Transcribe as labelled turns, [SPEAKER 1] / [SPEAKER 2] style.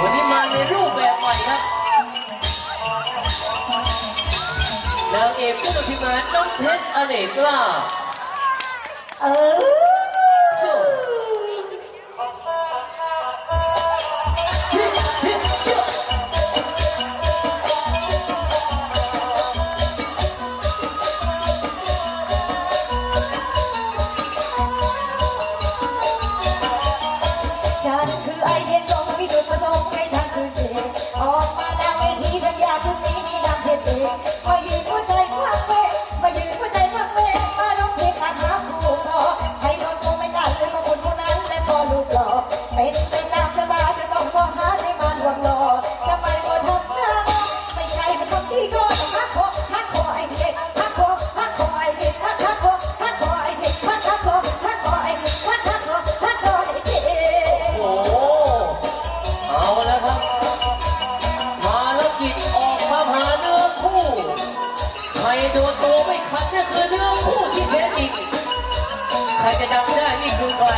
[SPEAKER 1] วันนี้มา
[SPEAKER 2] ในรูปแบบใหม่ครับนางเอกผู้บริหารน้องเพชรอเนกล่าเออ ลอเป็นไปตามสบายจะต้องมองหาในมันหวังหลอทำไมก็ทำหน้าไม่ใช่มันทำที่ก็ฮักคฮักคอไอเด็กฮักคฮักคอไอเด็กฮักฮักคฮักคอไอเด็กฮักฮักคฮักคอไอเด็กฮักฮักคฮักคอไอเด็ก
[SPEAKER 1] โอ้โหเอาแล้วครับ มาแล้วกิจออกมาหาเนื้อคู่ใครโดนตัวไม่ขัดเนี่ยคือเนื้อคู่ที่แท้จริงใครจะจำได้นี่คือใคร